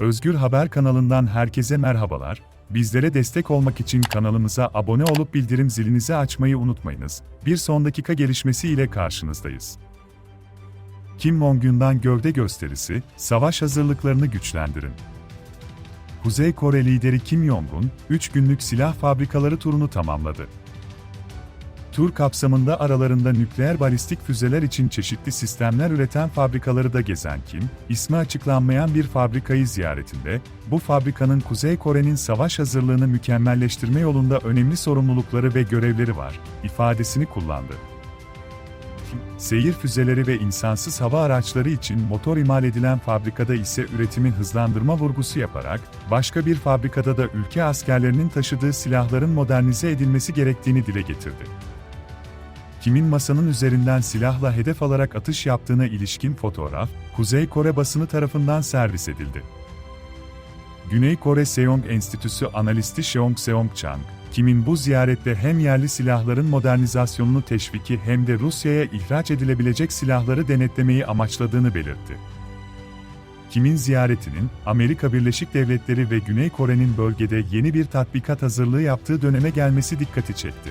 Özgür Haber kanalından herkese merhabalar. Bizlere destek olmak için kanalımıza abone olup bildirim zilinizi açmayı unutmayınız. Bir son dakika gelişmesi ile karşınızdayız. Kim Jong-un'dan gövde gösterisi, savaş hazırlıklarını güçlendirin. Kuzey Kore lideri Kim Jong-un, 3 günlük silah fabrikaları turunu tamamladı. Tur kapsamında aralarında nükleer balistik füzeler için çeşitli sistemler üreten fabrikaları da gezen Kim, ismi açıklanmayan bir fabrikayı ziyaretinde, bu fabrikanın Kuzey Kore'nin savaş hazırlığını mükemmelleştirme yolunda önemli sorumlulukları ve görevleri var, ifadesini kullandı. Seyir füzeleri ve insansız hava araçları için motor imal edilen fabrikada ise üretimi hızlandırma vurgusu yaparak, başka bir fabrikada da ülke askerlerinin taşıdığı silahların modernize edilmesi gerektiğini dile getirdi. Kim'in masanın üzerinden silahla hedef alarak atış yaptığına ilişkin fotoğraf, Kuzey Kore basını tarafından servis edildi. Güney Kore Seong Enstitüsü analisti Seong Seong Chang, Kim'in bu ziyarette hem yerli silahların modernizasyonunu teşviki hem de Rusya'ya ihraç edilebilecek silahları denetlemeyi amaçladığını belirtti. Kim'in ziyaretinin, Amerika Birleşik Devletleri ve Güney Kore'nin bölgede yeni bir tatbikat hazırlığı yaptığı döneme gelmesi dikkati çekti.